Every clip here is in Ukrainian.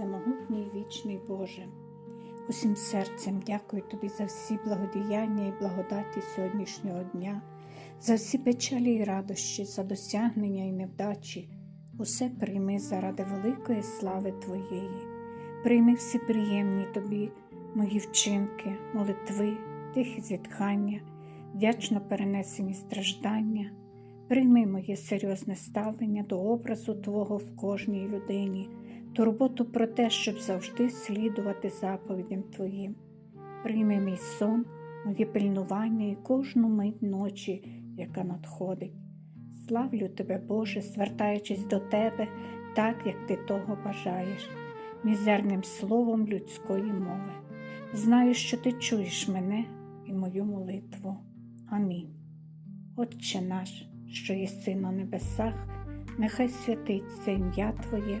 всемогутній вічний Боже. Усім серцем дякую Тобі за всі благодіяння і благодаті сьогоднішнього дня, за всі печалі і радощі, за досягнення і невдачі. Усе прийми заради великої слави Твоєї. Прийми всі приємні Тобі мої вчинки, молитви, тихі зітхання, вдячно перенесені страждання. Прийми моє серйозне ставлення до образу Твого в кожній людині, турботу про те, щоб завжди слідувати заповідям Твоїм. Прийми мій сон, моє пильнування і кожну мить ночі, яка надходить. Славлю Тебе, Боже, звертаючись до Тебе, так, як Ти того бажаєш, мізерним словом людської мови. Знаю, що Ти чуєш мене і мою молитву. Амінь. Отче наш, що єси на небесах, нехай святиться ім'я Твоє,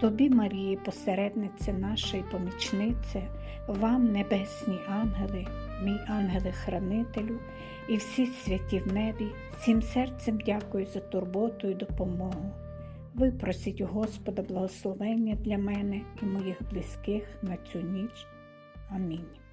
Тобі, Марії, посереднице нашої помічниці, вам, небесні ангели, мій ангели-хранителю, і всі святі в небі, всім серцем дякую за турботу і допомогу. Випросіть у Господа благословення для мене і моїх близьких на цю ніч. Амінь.